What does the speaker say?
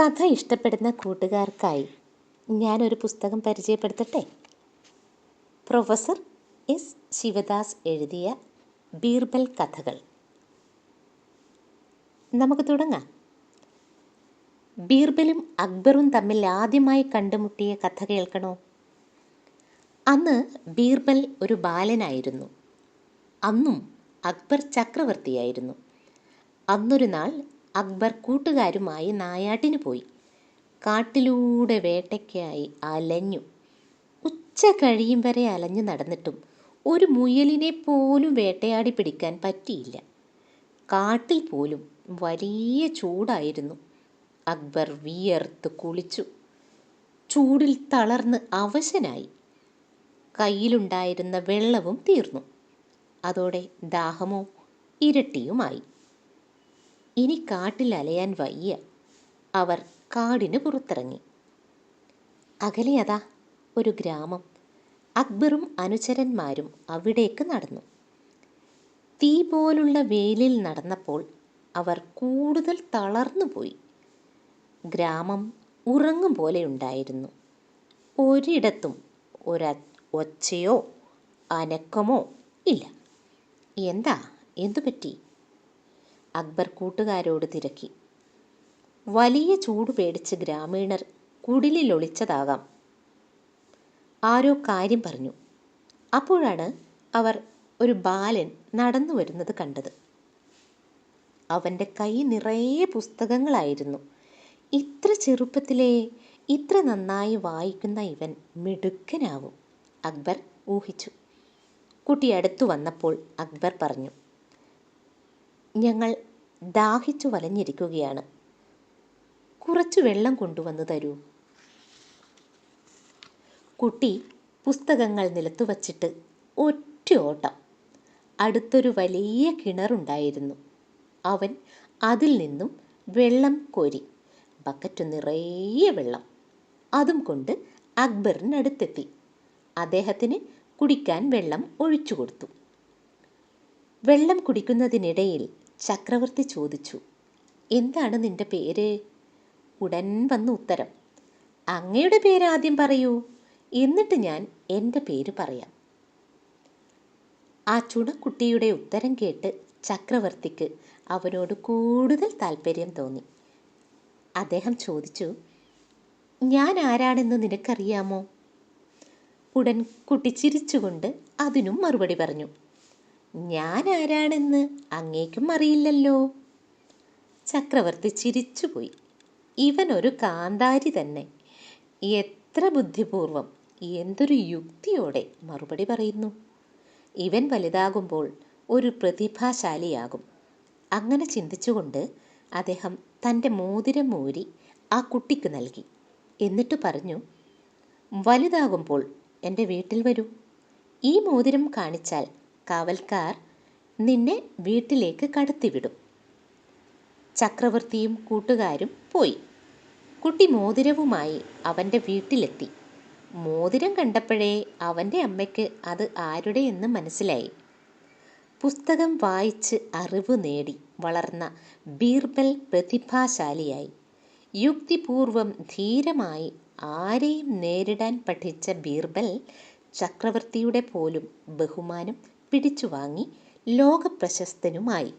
കഥ ഇഷ്ടപ്പെടുന്ന കൂട്ടുകാർക്കായി ഞാനൊരു പുസ്തകം പരിചയപ്പെടുത്തട്ടെ? പ്രൊഫസർ എസ് ശിവദാസ് എഴുതിയ ബീർബൽ കഥകൾ. നമുക്ക് തുടങ്ങാം. ബീർബലും അക്ബറും തമ്മിൽ ആദ്യമായി കണ്ടുമുട്ടിയ കഥ കേൾക്കണോ? അന്ന് ബീർബൽ ഒരു ബാലനായിരുന്നു. അന്നും അക്ബർ ചക്രവർത്തിയായിരുന്നു. അന്നൊരു നാൾ അക്ബർ കൂട്ടുകാരുമായി നായാട്ടിന് പോയി. കാട്ടിലൂടെ വേട്ടയ്ക്കായി അലഞ്ഞു. ഉച്ച കഴിയും വരെ അലഞ്ഞു നടന്നിട്ടും ഒരു മുയലിനെ പോലും വേട്ടയാടി പിടിക്കാൻ പറ്റിയില്ല. കാട്ടിൽ പോലും വലിയ ചൂടായിരുന്നു. അക്ബർ വിയർത്ത് കുളിച്ചു. ചൂടിൽ തളർന്ന് അവശനായി. കയ്യിലുണ്ടായിരുന്ന വെള്ളവും തീർന്നു. അതോടെ ദാഹമോ ഇരട്ടിയുമായി. ഇനി കാട്ടിൽ അലയാൻ വയ്യ. അവർ കാടിന് പുറത്തിറങ്ങി. അകലെ അതാ ഒരു ഗ്രാമം. അക്ബറും അനുചരന്മാരും അവിടേക്ക് നടന്നു. തീ പോലുള്ള വെയിലിൽ നടന്നപ്പോൾ അവർ കൂടുതൽ തളർന്നുപോയി ഗ്രാമം ഉറങ്ങും പോലെ ഉണ്ടായിരുന്നു. ഒരിടത്തും ഒര ഒച്ചയോ അനക്കമോ ഇല്ല. എന്താ? എന്തു പറ്റി അക്ബർ കൂട്ടുകാരോട് തിരക്കി. വലിയ ചൂട് പേടിച്ച് ഗ്രാമീണർ കുടിലിൽ ഒളിച്ചതാകാം. ആരോ കാര്യം പറഞ്ഞു. അപ്പോഴാണ് അവർ ഒരു ബാലൻ നടന്നു വരുന്നത് കണ്ടത്. അവന്റെ കൈ നിറയെ പുസ്തകങ്ങളായിരുന്നു. ഇത്ര ചെറുപ്പത്തിലേ ഇത്ര നന്നായി വായിക്കുന്ന ഇവൻ മിടുക്കനാവും അക്ബർ ഊഹിച്ചു. കുട്ടി അടുത്തു വന്നപ്പോൾ അക്ബർ പറഞ്ഞു ഞങ്ങൾ ദാഹിച്ചു വലഞ്ഞിരിക്കുകയാണ്. കുറച്ചു വെള്ളം കൊണ്ടുവന്നു തരൂ. കുട്ടി പുസ്തകങ്ങൾ നിലത്തു വച്ചിട്ട് ഒറ്റ ഓട്ടം. അടുത്തൊരു വലിയ കിണറുണ്ടായിരുന്നു അവൻ അതിൽ നിന്നും വെള്ളം കോരി ബക്കറ്റ് നിറയെ വെള്ളം അതും കൊണ്ട് അക്ബറിനടുത്തെത്തി. അദ്ദേഹത്തിന് കുടിക്കാൻ വെള്ളം ഒഴിച്ചു കൊടുത്തു. വെള്ളം കുടിക്കുന്നതിനിടയിൽ ചക്രവർത്തി ചോദിച്ചു എന്താണ് നിന്റെ പേര്? ഉടൻ വന്നു ഉത്തരം അങ്ങയുടെ പേര് ആദ്യം പറയൂ എന്നിട്ട് ഞാൻ എന്റെ പേര് പറയാം. ആ ചുണക്കുട്ടിയുടെ ഉത്തരം കേട്ട് ചക്രവർത്തിക്ക് അവനോട് കൂടുതൽ താല്പര്യം തോന്നി. അദ്ദേഹം ചോദിച്ചു ഞാൻ ആരാണെന്ന് നിനക്കറിയാമോ? ഉടൻ കുട്ടി ചിരിച്ചുകൊണ്ട് അതിനും മറുപടി പറഞ്ഞു ഞാൻ ആരാണെന്ന് അങ്ങേക്കും അറിയില്ലല്ലോ. ചക്രവർത്തി ചിരിച്ചുപോയി. ഒരു കാന്താരി തന്നെ. എത്ര ബുദ്ധിപൂർവം എന്തൊരു യുക്തിയോടെ മറുപടി പറയുന്നു. ഇവൻ വലുതാകുമ്പോൾ ഒരു പ്രതിഭാശാലിയാകും. അങ്ങനെ ചിന്തിച്ചുകൊണ്ട് അദ്ദേഹം തന്റെ മോതിരം മൂരി ആ കുട്ടിക്ക് നൽകി. എന്നിട്ട് പറഞ്ഞു വലുതാകുമ്പോൾ എന്റെ വീട്ടിൽ വരൂ. ഈ മോതിരം കാണിച്ചാൽ കാവൽക്കാർ നിന്നെ വീട്ടിലേക്ക് കടത്തിവിടും. ചക്രവർത്തിയും കൂട്ടുകാരും പോയി. കുട്ടി മോതിരവുമായി അവന്റെ വീട്ടിലെത്തി. മോതിരം കണ്ടപ്പോഴേ അവന്റെ അമ്മയ്ക്ക് അത് ആരുടെയെന്ന് മനസ്സിലായി. പുസ്തകം വായിച്ച് അറിവ് നേടി വളർന്ന ബീർബൽ പ്രതിഭാശാലിയായി. യുക്തിപൂർവം ധീരമായി ആരെയും നേരിടാൻ പഠിച്ച ബീർബൽ ചക്രവർത്തിയുടെ പോലും ബഹുമാനം പിടിച്ചുവാങ്ങി ലോകപ്രശസ്തനുമായി.